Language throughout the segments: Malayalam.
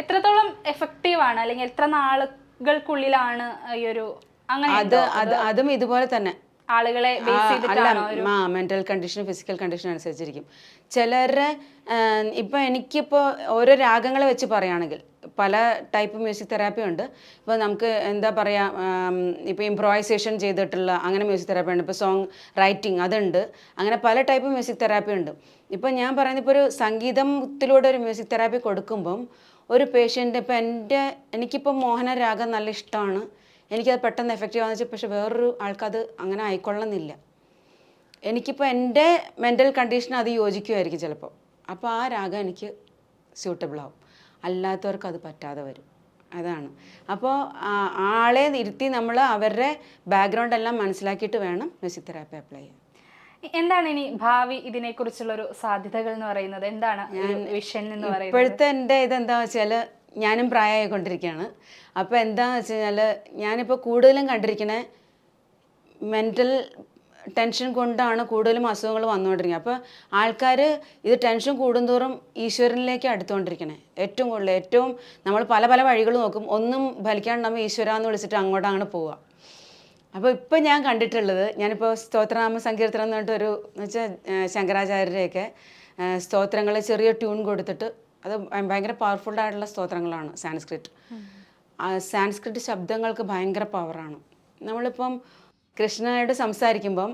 എത്രത്തോളം എഫക്റ്റീവ് ആണ്? അല്ലെങ്കിൽ എത്ര നാളുകൾക്കുള്ളിലാണ് ഈ ഒരു അങ്ങനെ അത് അത് അതും ഇതുപോലെ തന്നെ. ആളുകളെ അല്ല മെന്റൽ കണ്ടീഷൻ ഫിസിക്കൽ കണ്ടീഷൻ അനുസരിച്ചിരിക്കും. ചിലരുടെ ഇപ്പൊ എനിക്കിപ്പോൾ ഓരോ രാഗങ്ങളെ വെച്ച് പറയുകയാണെങ്കിൽ പല ടൈപ്പ് മ്യൂസിക് തെറാപ്പി ഉണ്ട്. ഇപ്പോൾ നമുക്ക് എന്താ പറയുക ഇപ്പോൾ ഇംപ്രോവൈസേഷൻ ചെയ്തിട്ടുള്ള അങ്ങനെ മ്യൂസിക് തെറാപ്പി ഉണ്ട്. ഇപ്പോൾ സോങ് റൈറ്റിംഗ് അതുണ്ട്. അങ്ങനെ പല ടൈപ്പ് മ്യൂസിക് തെറാപ്പി ഉണ്ട്. ഇപ്പോൾ ഞാൻ പറയുന്നത് ഇപ്പോൾ ഒരു സംഗീതത്തിലൂടെ ഒരു മ്യൂസിക് തെറാപ്പി കൊടുക്കുമ്പം ഒരു പേഷ്യന്റ് ഇപ്പോൾ എന്റെ എനിക്കിപ്പോൾ മോഹന രാഗം നല്ല ഇഷ്ടമാണ് എനിക്കത് പെട്ടെന്ന് എഫക്റ്റീവ് ആണെന്ന് വെച്ചാൽ പക്ഷെ വേറൊരു ആൾക്കത് അങ്ങനെ ആയിക്കൊള്ളണമെന്നില്ല എനിക്കിപ്പോൾ എന്റെ മെന്റൽ കണ്ടീഷൻ അത് യോജിക്കുമായിരിക്കും ചിലപ്പോൾ അപ്പോൾ ആ രാഗം എനിക്ക് സ്യൂട്ടബിൾ ആവും. അല്ലാത്തവർക്ക് അത് പറ്റാതെ വരും. അതാണ്. അപ്പോൾ ആളെ ഇരുത്തി നമ്മൾ അവരുടെ ബാക്ക്ഗ്രൗണ്ട് എല്ലാം മനസ്സിലാക്കിയിട്ട് വേണം മ്യൂസിക് തെറാപ്പി അപ്ലൈ ചെയ്യാൻ. എന്താണ് ഇനി ഭാവി ഇതിനെക്കുറിച്ചുള്ള ഒരു സാധ്യതകൾ എന്ന് പറയുന്നത്? എന്താണ് വിഷൻ എന്ന് പറയുന്നത്? ഇപ്പോഴത്തെ എന്റെ ഇതെന്താ വെച്ചാൽ ഞാനും പ്രായമായി കൊണ്ടിരിക്കുകയാണ് അപ്പോൾ എന്താ വെച്ച് കഴിഞ്ഞാൽ ഞാനിപ്പോൾ കൂടുതലും കണ്ടിരിക്കുന്ന മെന്റൽ ടെൻഷൻ കൊണ്ടാണ് കൂടുതലും അസുഖങ്ങൾ വന്നുകൊണ്ടിരിക്കുന്നത് അപ്പോൾ ആൾക്കാർ ഇത് ടെൻഷൻ കൂടുന്തോറും ഈശ്വരനിലേക്ക് അടുത്തുകൊണ്ടിരിക്കണേ ഏറ്റവും കൂടുതൽ ഏറ്റവും നമ്മൾ പല പല വഴികൾ നോക്കും. ഒന്നും ഫലിക്കാണ്ട് നമ്മൾ ഈശ്വര എന്ന് വിളിച്ചിട്ട് അങ്ങോട്ട് അങ്ങനെ പോവുക അപ്പോൾ ഇപ്പം ഞാൻ കണ്ടിട്ടുള്ളത് ഞാനിപ്പോൾ സ്തോത്രനാമ സങ്കീർത്തനം എന്ന് പറഞ്ഞിട്ടൊരു എന്ന് വെച്ചാൽ ശങ്കരാചാര്യരെയൊക്കെ സ്തോത്രങ്ങൾ ചെറിയ ട്യൂൺ കൊടുത്തിട്ട് അത് ഭയങ്കര പവർഫുൾ ആയിട്ടുള്ള സ്തോത്രങ്ങളാണ് സാൻസ്ക്രിറ്റ്. സാൻസ്ക്രിറ്റ് ശബ്ദങ്ങൾക്ക് ഭയങ്കര പവറാണ് നമ്മളിപ്പം കൃഷ്ണനോട് സംസാരിക്കുമ്പം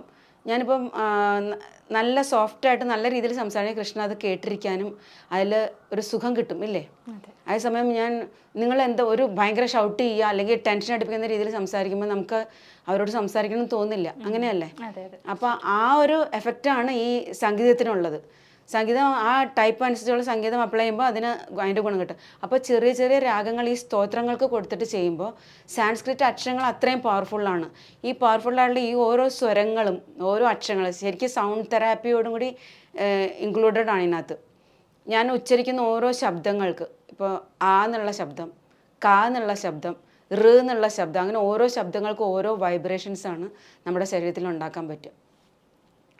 ഞാനിപ്പം നല്ല സോഫ്റ്റ് നല്ല സോഫ്റ്റായിട്ട് നല്ല രീതിയിൽ സംസാരിക്കാൻ കൃഷ്ണ അത് കേട്ടിരിക്കാനും അതിൽ ഒരു സുഖം കിട്ടും ഇല്ലേ? അതേസമയം ഞാൻ നിങ്ങൾ എന്താ ഒരു ഭയങ്കര ഷൗട്ട് ചെയ്യുക അല്ലെങ്കിൽ ടെൻഷൻ അടുപ്പിക്കുന്ന രീതിയിൽ സംസാരിക്കുമ്പോൾ നമുക്ക് അവരോട് സംസാരിക്കണം തോന്നില്ല അങ്ങനെയല്ലേ? അപ്പോൾ ആ ഒരു എഫക്റ്റാണ് ഈ സംഗീതത്തിനുള്ളത്. സംഗീതം ആ ടൈപ്പ് അനുസരിച്ചുള്ള സംഗീതം അപ്ലൈ ചെയ്യുമ്പോൾ അതിന് അതിന്റെ ഗുണം കിട്ടും. അപ്പോൾ ചെറിയ ചെറിയ രാഗങ്ങൾ ഈ സ്തോത്രങ്ങൾക്ക് കൊടുത്തിട്ട് ചെയ്യുമ്പോൾ സാൻസ്ക്രിറ്റ് അക്ഷരങ്ങൾ അത്രയും പവർഫുള്ളാണ് ഈ പവർഫുള്ളായിട്ടുള്ള ഈ ഓരോ സ്വരങ്ങളും ഓരോ അക്ഷരങ്ങളും ശരിക്കും സൗണ്ട് തെറാപ്പിയോടും കൂടി ഇൻക്ലൂഡഡ് ആണ് ഇതിനകത്ത്. ഞാൻ ഉച്ചരിക്കുന്ന ഓരോ ശബ്ദങ്ങൾക്ക് ഇപ്പോൾ ആ എന്നുള്ള ശബ്ദം കാ എന്നുള്ള ശബ്ദം റ് എന്നുള്ള ശബ്ദം അങ്ങനെ ഓരോ ശബ്ദങ്ങൾക്കും ഓരോ വൈബ്രേഷൻസാണ് നമ്മുടെ ശരീരത്തിൽ ഉണ്ടാക്കാൻ പറ്റുക.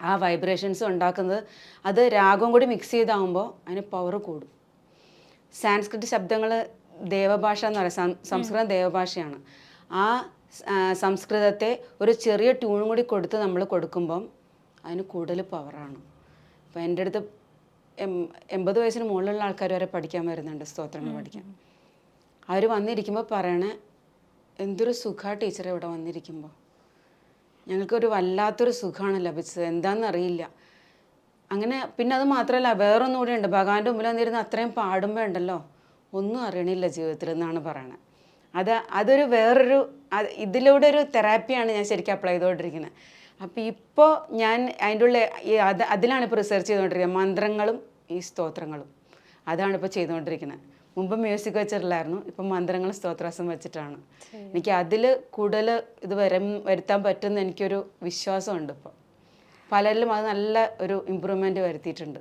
ആ വൈബ്രേഷൻസ് ഉണ്ടാക്കുന്നത് അത് രാഗവും കൂടി മിക്സ് ചെയ്താകുമ്പോൾ അതിന് പവർ കൂടും. സാൻസ്ക്രിറ്റ് ശബ്ദങ്ങൾ ദേവഭാഷ എന്ന് പറയാം. സംസ്കൃതം ദേവഭാഷയാണ്. ആ സംസ്കൃതത്തെ ഒരു ചെറിയ ട്യൂണും കൂടി കൊടുത്ത് നമ്മൾ കൊടുക്കുമ്പം അതിന് കൂടുതൽ പവറാണ് അപ്പോൾ എന്റെ അടുത്ത് എം എൺപത് വയസ്സിന് മുകളിലുള്ള ആൾക്കാർ വരെ പഠിക്കാൻ വരുന്നുണ്ട് സ്തോത്രങ്ങൾ പഠിക്കാൻ. അവർ വന്നിരിക്കുമ്പോൾ പറയണേ എന്തൊരു സുഖമാണ് ടീച്ചർ ഇവിടെ വന്നിരിക്കുമ്പോൾ ഞങ്ങൾക്കൊരു വല്ലാത്തൊരു സുഖമാണ് ലഭിച്ചത്. എന്താണെന്ന് അറിയില്ല അങ്ങനെ പിന്നെ അത് മാത്രമല്ല വേറൊന്നും കൂടെ ഉണ്ട്. ഭഗവാന്റെ മുമ്പിൽ വന്നിരുന്ന് അത്രയും പാടുമ്പോൾ ഉണ്ടല്ലോ. ഒന്നും അറിയണില്ല ജീവിതത്തിൽ എന്നാണ് പറയണത് അത് അതൊരു വേറൊരു ഇതിലൂടെ ഒരു തെറാപ്പിയാണ് ഞാൻ ശരിക്കും അപ്ലൈ ചെയ്തുകൊണ്ടിരിക്കുന്നത് അപ്പോൾ ഇപ്പോൾ ഞാൻ അതിന്റെ ഉള്ളിൽ ഈ അത് അതിലാണ് ഇപ്പോൾ റിസർച്ച് ചെയ്തുകൊണ്ടിരിക്കുന്നത് മന്ത്രങ്ങളും ഈ സ്തോത്രങ്ങളും. അതാണ് ഇപ്പോൾ ചെയ്തുകൊണ്ടിരിക്കുന്നത് മുമ്പ് മ്യൂസിക് വെച്ചിട്ടില്ലായിരുന്നു. ഇപ്പം മന്ത്രങ്ങൾ സ്തോത്രാസം വെച്ചിട്ടാണ്. എനിക്ക് അതിൽ കൂടുതൽ ഇത് വരം വരുത്താൻ പറ്റുമെന്ന് എനിക്കൊരു വിശ്വാസമുണ്ട് ഇപ്പൊ. പലരിലും അത് നല്ല ഒരു ഇമ്പ്രൂവ്മെന്റ് വരുത്തിയിട്ടുണ്ട്.